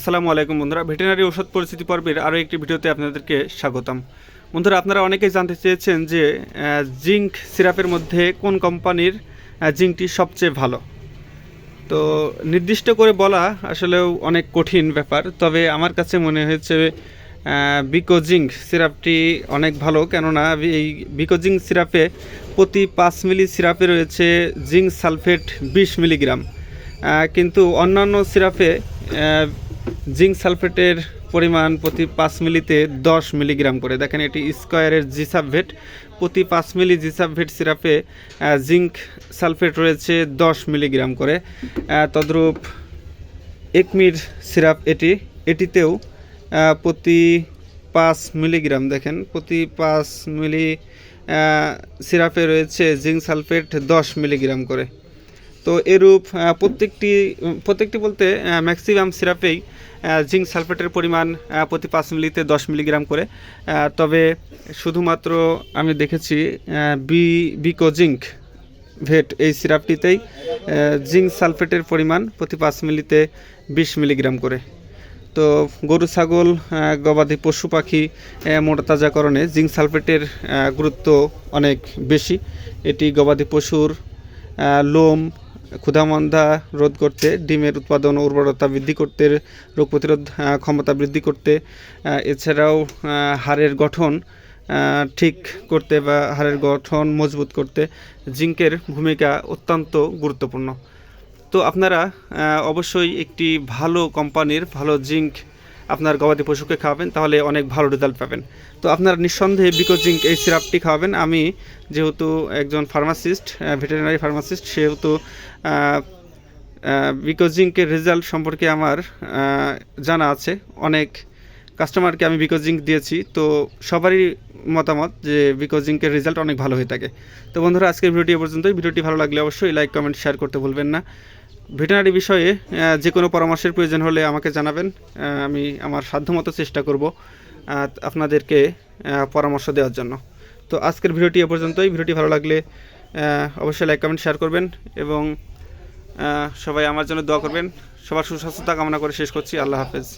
আসসালামু আলাইকুম বন্ধুরা। ভেটেরিনারি ওষুধ পরিস্থিতি পর্বের আরও একটি ভিডিওতে আপনাদেরকে স্বাগতম। বন্ধুরা, আপনারা অনেকেই জানতে চেয়েছেন যে জিঙ্ক সিরাপের মধ্যে কোন কোম্পানির জিঙ্কটি সবচেয়ে ভালো। তো নির্দিষ্ট করে বলা আসলেও অনেক কঠিন ব্যাপার, তবে আমার কাছে মনে হয়েছে বিকো জিঙ্ক সিরাপটি অনেক ভালো। কেননা, এই বিকো জিঙ্ক সিরাপে প্রতি পাঁচ মিলি সিরাপে রয়েছে জিঙ্ক সালফেট বিশ মিলিগ্রাম। কিন্তু অন্যান্য সিরাপে জিঙ্ক সালফেটের পরিমাণ প্রতি পাঁচ মিলিতে দশ মিলিগ্রাম করে। দেখেন, এটি স্কোয়ারের জিসাবভেট প্রতি পাঁচ মিলি জিসাবভেট সিরাপে জিঙ্ক সালফেট রয়েছে দশ মিলিগ্রাম করে। তদ্রূপ একমির সিরাপ এটি। এটিতেও প্রতি পাঁচ মিলিগ্রাম, দেখেন, প্রতি পাঁচ মিলি সিরাপে রয়েছে জিঙ্ক সালফেট দশ মিলিগ্রাম করে। তো এরূপ প্রত্যেকটি প্রত্যেকটি বলতে ম্যাক্সিমাম সিরাপেই জিঙ্ক সালফেটের পরিমাণ প্রতি পাঁচ মিলিতে দশ মিলিগ্রাম করে। তবে শুধুমাত্র আমি দেখেছি বি বিকো জিঙ্ক ভেট এই সিরাপটিতেই জিঙ্ক সালফেটের পরিমাণ প্রতি পাঁচ মিলিতে বিশ মিলিগ্রাম করে। তো গরু ছাগল গবাদি পশু পাখি আহ, মোটা তাজাকরণে জিঙ্ক সালফেটের গুরুত্ব অনেক বেশি। এটি গবাদি পশুর লোম ক্ষুধামন্দা রোধ করতে, ডিমের উৎপাদন উর্বরতা বৃদ্ধি করতে, রোগ প্রতিরোধ ক্ষমতা বৃদ্ধি করতে এছাড়াও হাড়ের গঠন ঠিক করতে বা হাড়ের গঠন মজবুত করতে জিঙ্কের ভূমিকা অত্যন্ত গুরুত্বপূর্ণ। তো আপনারা অবশ্যই একটি ভালো কোম্পানির ভালো জিঙ্ক আপনার গবাদি পশুকে খাওয়াবেন, তাহলে অনেক ভালো রেজাল্ট পাবেন। তো আপনারা নিঃসন্দেহে বিকো জিঙ্ক এই সিরাপটি খাওয়াবেন। আমি যেহেতু একজন ফার্মাসিস্ট ভেটেরিনারি ফার্মাসিস্ট সেহেতু বিকো জিঙ্কের রেজাল্ট সম্পর্কে আমার জানা আছে। অনেক কাস্টমারকে আমি বিকো জিঙ্ক দিয়েছি। তো সবারই মতামত যে বিকো জিঙ্কের রেজাল্ট অনেক ভালো হয়ে থাকে। তো বন্ধুরা, আজকের ভিডিওটি পর্যন্তই। ভিডিওটি ভালো লাগলে অবশ্যই লাইক কমেন্ট শেয়ার করতে ভুলবেন না। ভেটেরিনারি বিষয়ে যে কোনো পরামর্শের প্রয়োজন হলে আমাকে জানাবেন। আমি আমার সাধ্যমতো চেষ্টা করব আপনাদেরকে পরামর্শ দেওয়ার জন্য। তো আজকের ভিডিওটি এ পর্যন্তই। ভিডিওটি ভালো লাগলে অবশ্যই লাইক, কমেন্ট, শেয়ার করবেন এবং সবাই আমার জন্য দোয়া করবেন। সবার সুস্বাস্থ্যতা কামনা করে শেষ করছি। আল্লাহ হাফেজ।